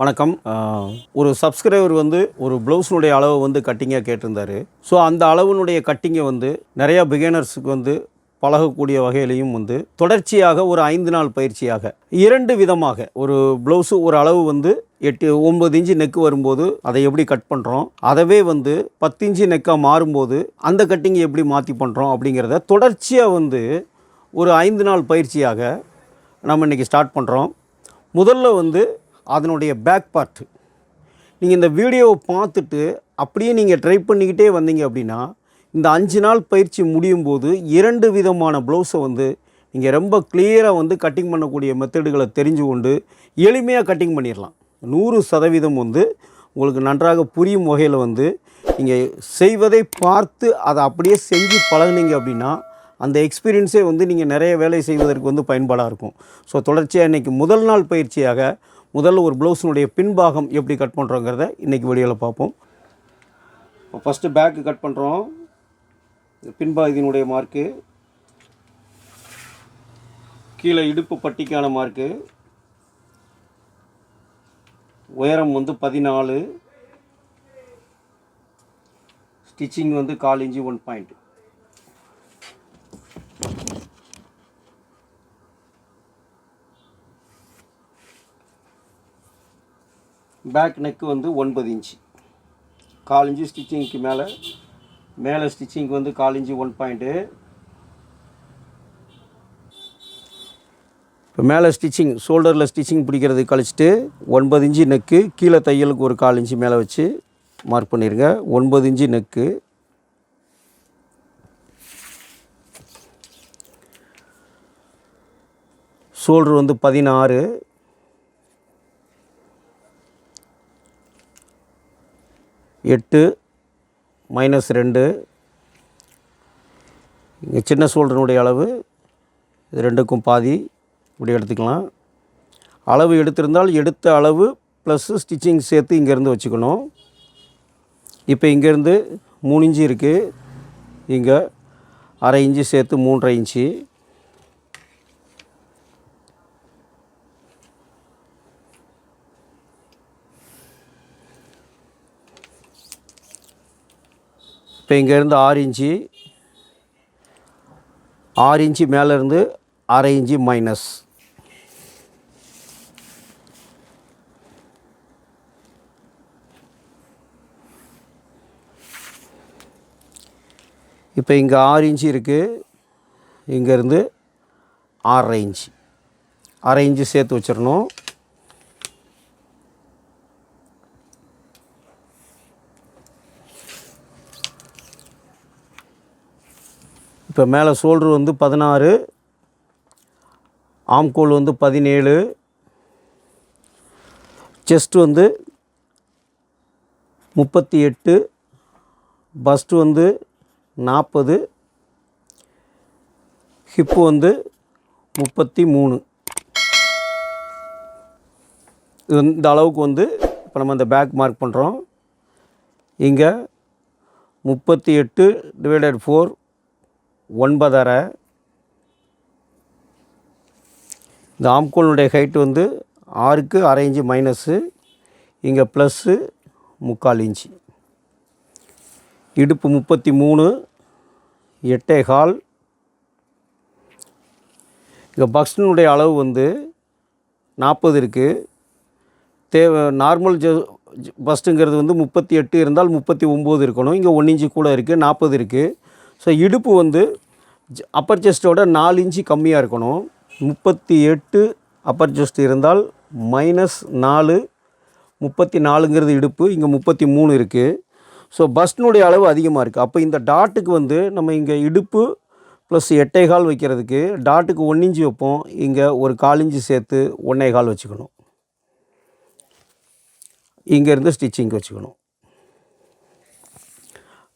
வணக்கம். ஒரு சப்ஸ்கிரைபர் வந்து ஒரு ப்ளவுஸினுடைய அளவு வந்து கட்டிங்காக கேட்டிருந்தாரு. ஸோ அந்த அளவினுடைய கட்டிங்கை வந்து நிறையா பிகினர்ஸுக்கு வந்து பழகக்கூடிய வகையிலையும் வந்து தொடர்ச்சியாக ஒரு ஐந்து நாள் பயிற்சியாக இரண்டு விதமாக ஒரு ப்ளவுஸு ஒரு அளவு வந்து எட்டு ஒம்பது இன்ச்சு நெக்கு வரும்போது அதை எப்படி கட் பண்ணுறோம் அதவே வந்து பத்து இன்ச்சு நெக்காக மாறும்போது அந்த கட்டிங்கை எப்படி மாற்றி பண்ணுறோம் அப்படிங்கிறத தொடர்ச்சியாக வந்து ஒரு ஐந்து நாள் பயிற்சியாக நம்ம இன்றைக்கி ஸ்டார்ட் பண்ணுறோம் முதல்ல வந்து அதனுடைய பேக் பார்ட்டு நீங்கள் இந்த வீடியோவை பார்த்துட்டு அப்படியே நீங்கள் ட்ரை பண்ணிக்கிட்டே வந்தீங்க அப்படின்னா இந்த அஞ்சு நாள் பயிற்சி முடியும் போது இரண்டு விதமான ப்ளவுஸை வந்து நீங்கள் ரொம்ப கிளியராக வந்து கட்டிங் பண்ணக்கூடிய மெத்தடுகளை தெரிஞ்சு கொண்டு எளிமையாக கட்டிங் பண்ணிடலாம் நூறு சதவீதம் வந்து உங்களுக்கு நன்றாக புரியும் வகையில் வந்து நீங்கள் செய்வதை பார்த்து அதை அப்படியே செஞ்சு பழகுனீங்க அப்படின்னா அந்த எக்ஸ்பீரியன்ஸே வந்து நீங்கள் நிறைய வேலை செய்வதற்கு வந்து பயன்பாடாக இருக்கும். ஸோ தொடர்ச்சியாக இன்றைக்கி முதல் நாள் பயிற்சியாக முதல்ல ஒரு ப்ளவுஸினுடைய பின்பாகம் எப்படி கட் பண்ணுறோங்கிறத இன்றைக்கி வீடியோவில் பார்ப்போம். இப்போ ஃபஸ்ட்டு பேக்கு கட் பண்ணுறோம் பின்பாகத்தினுடைய மார்க்கு கீழே இடுப்பு பட்டிக்கான மார்க்கு உயரம் வந்து பதினாலு. ஸ்டிச்சிங் வந்து கால் inch one point back neck வந்து ஒன்பது இன்ச்சு கால் இன்ச்சு ஸ்டிச்சிங்க்கு மேலே மேலே ஸ்டிச்சிங்க்கு வந்து கால் இன்ச்சு ஒன் பாயிண்ட்டு இப்போ மேலே ஸ்டிச்சிங் ஷோல்டரில் ஸ்டிச்சிங் பிடிக்கிறது கழிச்சிட்டு ஒன்பது இன்ச்சு நெக்கு கீழே தையலுக்கு ஒரு கால் இன்ச்சு மேலே வச்சு மார்க் பண்ணிடுங்க ஒன்பது இன்ச்சு நெக்கு ஷோல்டர் வந்து பதினாறு எட்டு மைனஸ் ரெண்டு. இங்கே சின்ன சோல்டனுடைய அளவு இது ரெண்டுக்கும் பாதி. இப்படி எடுத்துக்கலாம். அளவு எடுத்திருந்தால் எடுத்த அளவு ப்ளஸ்ஸு ஸ்டிச்சிங் சேர்த்து இங்கேருந்து வச்சுக்கணும். இப்போ இங்கேருந்து மூணு இன்ச்சு இருக்குது இங்கே அரை இன்ச்சு சேர்த்து மூன்றரை இன்ச்சு. இப்போ இங்கேருந்து ஆறு இன்ச்சு ஆறு இன்ச்சு மேலேருந்து அரை இன்ச்சு மைனஸ் இப்போ இங்கே ஆறு இன்ச்சு இருக்குது இங்கேருந்து ஆறரை இன்ச்சு. அரை இன்ச்சு சேர்த்து வச்சிடணும். இப்போ மேலே ஷோல்ட்ரு வந்து பதினாறு ஆம்கோல் வந்து பதினேழு செஸ்ட் வந்து முப்பத்தி எட்டு பஸ்ட் வந்து நாற்பது ஹிப்பு வந்து முப்பத்தி மூணு. இது இந்த அளவுக்கு வந்து இப்போ நம்ம இந்த பேக் மார்க் பண்ணுறோம் இங்கே முப்பத்தி எட்டு டிவைடட் ஃபோர் ஒன்பதரை. இந்த ஆம்கோலுடைய ஹைட் வந்து ஆறுக்கு அரை இன்ச்சு மைனஸு இங்கே ப்ளஸ்ஸு முக்கால் இன்ச்சு. இடுப்பு முப்பத்தி மூணு எட்டே கால். இங்கே பக்ஸினுடைய அளவு வந்து நாற்பது இருக்குது தேவை நார்மல் ஜ பஸ்ட்டுங்கிறது வந்து முப்பத்தி எட்டு இருந்தால் முப்பத்தி ஒம்பது இருக்கணும். இங்கே ஒன் இன்ச்சு கூட இருக்குது நாற்பது இருக்குது ஸோ இடுப்பு வந்து அப்பர் செஸ்ட்டோட நாலு இன்ச்சு கம்மியாக இருக்கணும். முப்பத்தி எட்டு அப்பர் செஸ்ட் இருந்தால் மைனஸ் நாலு முப்பத்தி நாலுங்கிறது இடுப்பு இங்கே முப்பத்தி மூணு இருக்குது ஸோ பஸ்டினுடைய அளவு அதிகமாக இருக்குது அப்போ இந்த டாட்டுக்கு வந்து நம்ம இங்கே இடுப்பு ப்ளஸ் எட்டே கால் வைக்கிறதுக்கு டாட்டுக்கு ஒன் இன்ச்சு வைப்போம். இங்கே ஒரு கால் இன்ச்சு சேர்த்து ஒன்றே கால் வச்சுக்கணும். இங்கேருந்து ஸ்டிச்சிங்க்கு வச்சுக்கணும்.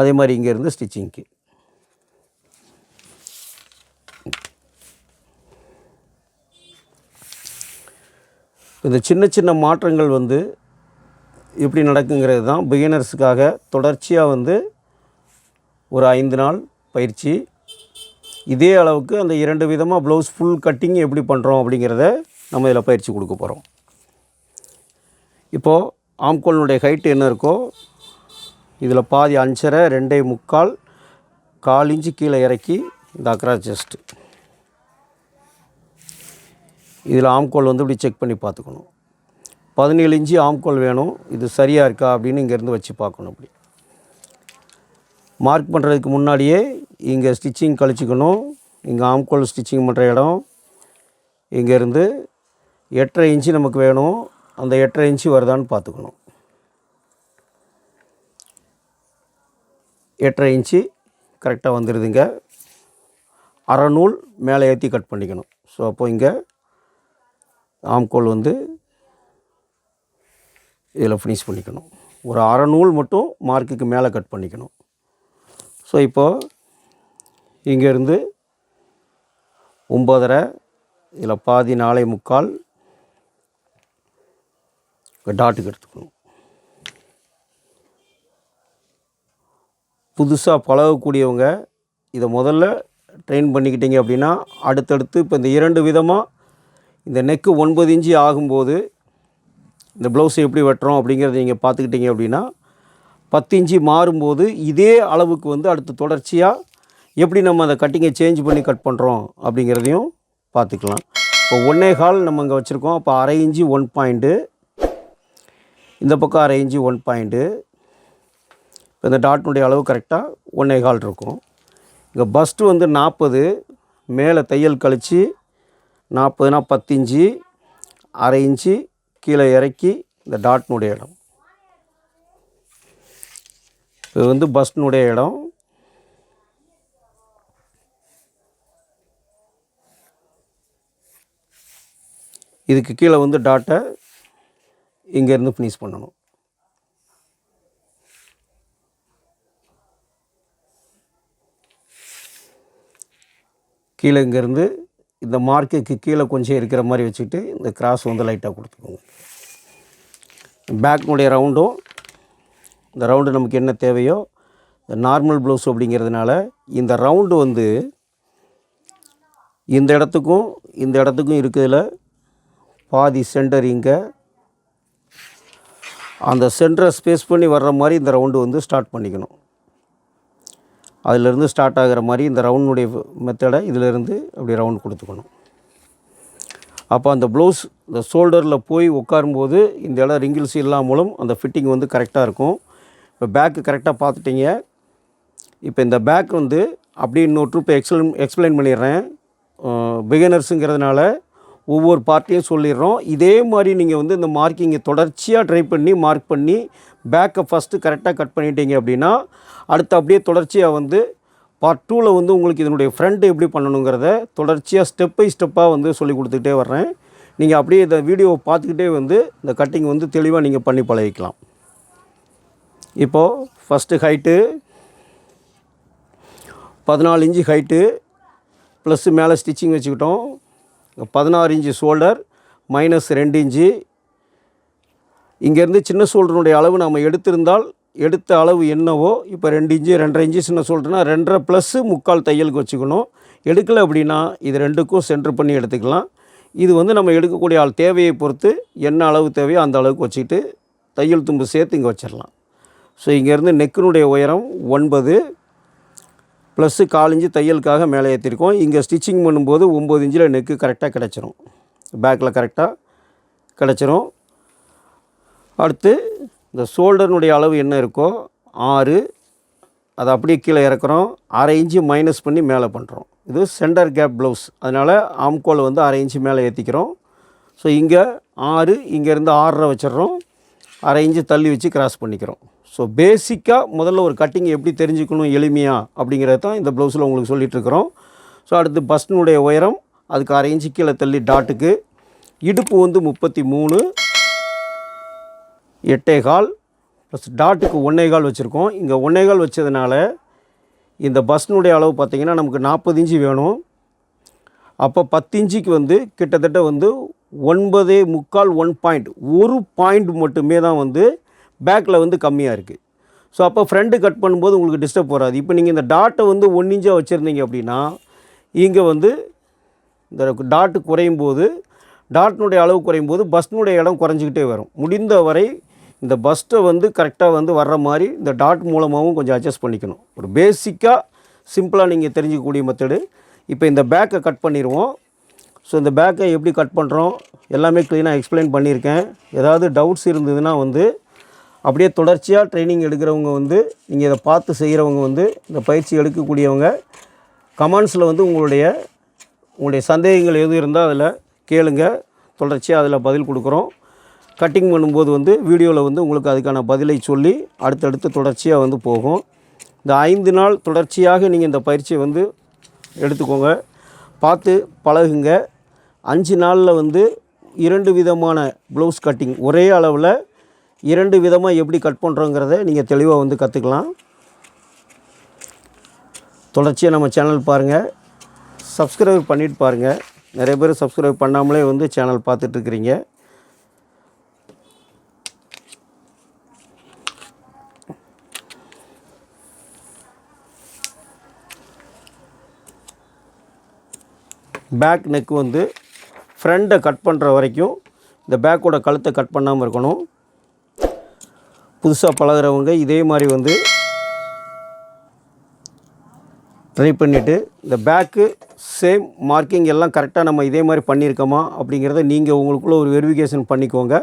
அதே மாதிரி இங்கேருந்து ஸ்டிச்சிங்க்கு இந்த சின்ன சின்ன மாற்றங்கள் வந்து எப்படி நடக்குங்கிறது தான் பிகினர்ஸுக்காக தொடர்ச்சியாக வந்து ஒரு ஐந்து நாள் பயிற்சி. இதே அளவுக்கு அந்த இரண்டு விதமாக ப்ளவுஸ் ஃபுல் கட்டிங் எப்படி பண்ணுறோம் அப்படிங்கிறத நம்ம இதில் பயிற்சி கொடுக்க போகிறோம் இப்போது ஆம்கோலினுடைய ஹைட் என்ன இருக்கோ இதில் பாதி அஞ்சரை ரெண்டே முக்கால் கால் இன்ச்சு கீழே இறக்கி இந்த அக்ரா செஸ்ட்டு இதில் ஆம்கோல் வந்து இப்படி செக் பண்ணி பார்த்துக்கணும். பதினேழு இன்ச்சு ஆம்கோல் வேணும். இது சரியாக இருக்கா அப்படின்னு இங்கேருந்து வச்சு பார்க்கணும் அப்படி மார்க் பண்ணுறதுக்கு முன்னாடியே இங்கே ஸ்டிச்சிங் கழிச்சிக்கணும். இங்கே ஆம்கோல் ஸ்டிச்சிங் பண்ணுற இடம். இங்கேருந்து எட்டரை இன்ச்சு நமக்கு வேணும். அந்த எட்டரை இன்ச்சு வருதான்னு பார்த்துக்கணும். எட்டரை இன்ச்சு கரெக்டாக வந்துடுதுங்க அரை நூல் மேலே ஏற்றி கட் பண்ணிக்கணும். ஸோ அப்போ இங்கே ஆம்கோல் வந்து இதில் ஃபினிஷ் பண்ணிக்கணும். ஒரு அறநூல் மட்டும் மார்க்குக்கு மேலே கட் பண்ணிக்கணும். ஸோ இப்போது இங்கேருந்து ஒம்பதரை இதில் பாதி நாளை முக்கால் டாட்டுக்கு எடுத்துக்கணும். புதுசாக பழகக்கூடியவங்க இதை முதல்ல ட்ரெயின் பண்ணிக்கிட்டீங்க அப்படின்னா அடுத்தடுத்து இப்போ இந்த இரண்டு விதமாக இந்த நெக்கு ஒன்பது இன்ச்சு ஆகும்போது இந்த ப்ளவுஸ் எப்படி வெட்டுறோம் அப்படிங்கிறத நீங்கள் பார்த்துக்கிட்டீங்க அப்படின்னா பத்து இன்ச்சு மாறும்போது இதே அளவுக்கு வந்து அடுத்து தொடர்ச்சியாக எப்படி நம்ம அந்த கட்டிங்கை சேஞ்ச் பண்ணி கட் பண்ணுறோம் அப்படிங்கிறதையும் பார்த்துக்கலாம். இப்போ ஒன்றே கால் நம்ம இங்கே வச்சுருக்கோம். அப்போ அரை இன்ச்சு ஒன் பாயிண்ட்டு இந்த பக்கம் அரை இன்ச்சு ஒன் பாயிண்ட்டு இப்போ இந்த டாட்னுடைய அளவு கரெக்டாக ஒன்றே கால் இருக்கும். இங்கே பஸ்ட்டு வந்து நாற்பது மேலே தையல் கழித்து நாற்பதுனா பத்து இன்ச்சு அரை இன்ச்சு கீழே இறக்கி இந்த டாட்னுடைய இடம். இது வந்து பஸ்னுடைய இடம். இதுக்கு கீழே வந்து டாட்டை இங்கேருந்து ஃபினிஷ் பண்ணணும். கீழே இங்கேருந்து இந்த மார்க்குக்கு கீழே கொஞ்சம் இருக்கிற மாதிரி வச்சுக்கிட்டு இந்த கிராஸ் வந்து லைட்டாக கொடுத்துக்கோங்க. பேக்னுடைய ரவுண்டும் இந்த ரவுண்டு நமக்கு என்ன தேவையோ இந்த நார்மல் ப்ளவுஸ் அப்படிங்கிறதுனால இந்த ரவுண்டு வந்து இந்த இடத்துக்கும் இந்த இடத்துக்கும் இருக்கிறதுல பாதி சென்டர் இங்கே அந்த சென்டரை ஸ்பேஸ் பண்ணி வர்ற மாதிரி இந்த ரவுண்டு வந்து ஸ்டார்ட் பண்ணிக்கணும். அதிலிருந்து ஸ்டார்ட் ஆகிற மாதிரி இந்த ரவுண்டுடைய மெத்தடை இதிலிருந்து அப்படி ரவுண்ட் கொடுத்துக்கணும். அப்போ அந்த ப்ளவுஸ் இந்த ஷோல்டரில் போய் உட்காரும்போது இந்த இடம் ரிங்கிள்ஸ் இல்லாமலும் அந்த ஃபிட்டிங் வந்து கரெக்டாக இருக்கும். இப்போ பேக்கு கரெக்டாக பார்த்துட்டிங்க. இப்போ இந்த பேக் வந்து அப்படி இன்னொரு ட்ரூப் எக்ஸ்பிளைன் எக்ஸ்பிளைன் பண்ணிடுறேன். பிகினர்ஸுங்கிறதுனால ஒவ்வொரு பார்ட்டையும் சொல்லிடுறோம். இதே மாதிரி நீங்கள் வந்து இந்த மார்க்கிங்கை தொடர்ச்சியாக ட்ரை பண்ணி மார்க் பண்ணி பேக்கை ஃபஸ்ட்டு கரெக்டாக கட் பண்ணிட்டீங்க அப்படின்னா அடுத்து அப்படியே தொடர்ச்சியாக வந்து பார்ட் டூவில் வந்து உங்களுக்கு இதனுடைய ஃப்ரண்ட் எப்படி பண்ணணுங்கிறத தொடர்ச்சியாக ஸ்டெப் பை ஸ்டெப்பாக வந்து சொல்லி கொடுத்துக்கிட்டே வர்றேன். நீங்கள் அப்படியே இந்த வீடியோவை பார்த்துக்கிட்டே வந்து இந்த கட்டிங் வந்து தெளிவாக நீங்கள் பண்ணி பழகிக்கலாம். இப்போது ஃபஸ்ட்டு ஹைட்டு பதினாலு இன்ச்சு ஹைட்டு ப்ளஸ்ஸு மேலே ஸ்டிச்சிங் வச்சுக்கிட்டோம். பதினாறு இன்ச்சு ஷோல்டர் மைனஸ் ரெண்டு இன்ச்சு. இங்கேருந்து சின்ன ஷோல்டருடைய அளவு நம்ம எடுத்திருந்தால் எடுத்த அளவு என்னவோ இப்போ ரெண்டு இன்ச்சு ரெண்டரை இன்ச்சு சின்ன ஷோல்டர்னால் ரெண்டரை ப்ளஸ்ஸு முக்கால் தையலுக்கு வச்சுக்கணும். எடுக்கலை அப்படின்னா இது ரெண்டுக்கும் சென்டர் பண்ணி எடுத்துக்கலாம். இது வந்து நம்ம எடுக்கக்கூடிய ஆள் தேவையை பொறுத்து என்ன அளவு தேவையோ அந்த அளவுக்கு வச்சுக்கிட்டு தையல் தும்பு சேர்த்து இங்கே வச்சிடலாம். ஸோ இங்கேருந்து நெக்கினுடைய உயரம் ஒன்பது ப்ளஸ்ஸு கால் இன்ச்சு தையலுக்காக மேலே ஏற்றிருக்கோம் இங்கே ஸ்டிச்சிங் பண்ணும்போது ஒம்பது இன்ச்சில் நெக்கு கரெக்டாக கிடச்சிரும். பேக்கில் கரெக்டாக கிடச்சிரும். அடுத்து இந்த ஷோல்டர்னுடைய அளவு என்ன இருக்கோ ஆறு. அதை அப்படியே கீழே இறக்குறோம். அரை இன்ச்சு மைனஸ் பண்ணி மேலே பண்ணுறோம் இது சென்டர் கேப் ப்ளவுஸ் அதனால் ஆம்கோலை வந்து அரை இன்ச்சு மேலே ஏற்றிக்கிறோம் ஸோ இங்கே ஆறு இங்கேருந்து ஆறரை வச்சிடுறோம். அரை இன்ச்சு தள்ளி வச்சு கிராஸ் பண்ணிக்கிறோம். ஸோ பேசிக்காக முதல்ல ஒரு கட்டிங் எப்படி தெரிஞ்சுக்கணும் எளிமையாக அப்படிங்கிறது தான் இந்த ப்ளவுஸில் உங்களுக்கு சொல்லிகிட்ருக்குறோம் ஸோ அடுத்து பஸ்னுடைய உயரம் அதுக்கு அரை இன்ச்சு கீழே தள்ளி டாட்டுக்கு இடுப்பு வந்து முப்பத்தி மூணு எட்டே கால் ப்ளஸ் டாட்டுக்கு ஒன்றே கால் வச்சுருக்கோம். இங்கே ஒன்றே கால் வச்சதுனால இந்த பஸ்னுடைய அளவு பார்த்திங்கன்னா நமக்கு நாற்பது இன்ச்சு வேணும். அப்போ பத்து இன்ச்சுக்கு வந்து கிட்டத்தட்ட வந்து ஒன்பதே முக்கால் ஒன் பாயிண்ட் ஒரு பாயிண்ட் மட்டுமே தான் வந்து பேக்கில் வந்து கம்மியாக இருக்குது ஸோ அப்போ ஃப்ரெண்டு கட் பண்ணும்போது உங்களுக்கு டிஸ்டர்ப் வராது. இப்போ நீங்கள் இந்த டாட்டை வந்து ஒன் இன்ச்சாக வச்சுருந்தீங்க அப்படின்னா இங்கே வந்து இந்த டாட்டு குறையும் போது டாட்டினுடைய அளவு குறையும் போது பஸ்னுடைய இடம் குறைஞ்சிக்கிட்டே வரும். முடிந்த வரை இந்த பஸ்ட்டை வந்து கரெக்டாக வந்து வர்ற மாதிரி இந்த டாட் மூலமாகவும் கொஞ்சம் அட்ஜஸ்ட் பண்ணிக்கணும். ஒரு பேசிக்காக சிம்பிளாக நீங்கள் தெரிஞ்சிக்கக்கூடிய மெத்தடு இப்போ இந்த பேக்கை கட் பண்ணிடுவோம் ஸோ இந்த பேக்கை எப்படி கட் பண்ணுறோம் எல்லாமே க்ளீனாக எக்ஸ்பிளைன் பண்ணியிருக்கேன். ஏதாவது டவுட்ஸ் இருந்ததுன்னா வந்து அப்படியே தொடர்ச்சியாக ட்ரைனிங் எடுக்கிறவங்க வந்து நீங்கள் இதை பார்த்து செய்கிறவங்க வந்து இந்த பயிற்சி எடுக்கக்கூடியவங்க கமெண்ட்ஸில் வந்து உங்களுடைய உங்களுடைய சந்தேகங்கள் எதுவும் இருந்தால் அதில் கேளுங்க. தொடர்ச்சியாக அதில் பதில் கொடுக்குறோம். கட்டிங் பண்ணும்போது வந்து வீடியோவில் வந்து உங்களுக்கு அதுக்கான பதிலை சொல்லி அடுத்தடுத்து தொடர்ச்சியாக வந்து போகும். இந்த ஐந்து நாள் தொடர்ச்சியாக நீங்கள் இந்த பயிற்சியை வந்து எடுத்துக்கோங்க. பார்த்து பழகுங்க. அஞ்சு நாளில் வந்து இரண்டு விதமான ப்ளவுஸ் கட்டிங் ஒரே அளவில் இரண்டு விதமாக எப்படி கட் பண்ணுறோங்கிறத நீங்கள் தெளிவாக வந்து கற்றுக்கலாம் தொடர்ச்சியாக நம்ம சேனல் பாருங்கள் சப்ஸ்கிரைப் பண்ணிட்டு பாருங்கள் நிறைய பேர் சப்ஸ்கிரைப் பண்ணாமலே வந்து சேனல் பார்த்துட்ருக்குறீங்க பேக் நெக் வந்து ஃப்ரண்ட்டை கட் பண்ணுற வரைக்கும் இந்த பேக்கோட கழுத்தை கட் பண்ணாமல் இருக்கணும். புதுசாக பழகுறவங்க இதே மாதிரி வந்து ட்ரை பண்ணிவிட்டு இந்த பேக்கு சேம் மார்க்கிங் எல்லாம் கரெக்டாக நம்ம இதே மாதிரி பண்ணியிருக்கோமா அப்படிங்கிறத நீங்கள் உங்களுக்குள்ளே ஒரு வெரிஃபிகேஷன் பண்ணிக்கோங்க.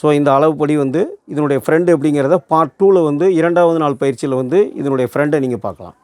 ஸோ இந்த அளவுப்படி வந்து இதனுடைய ஃப்ரெண்டு அப்படிங்கிறத பார்ட் டூவில் வந்து இரண்டாவது நாள் பயிற்சியில் வந்து இதனுடைய ஃப்ரெண்டை நீங்கள் பார்க்கலாம்.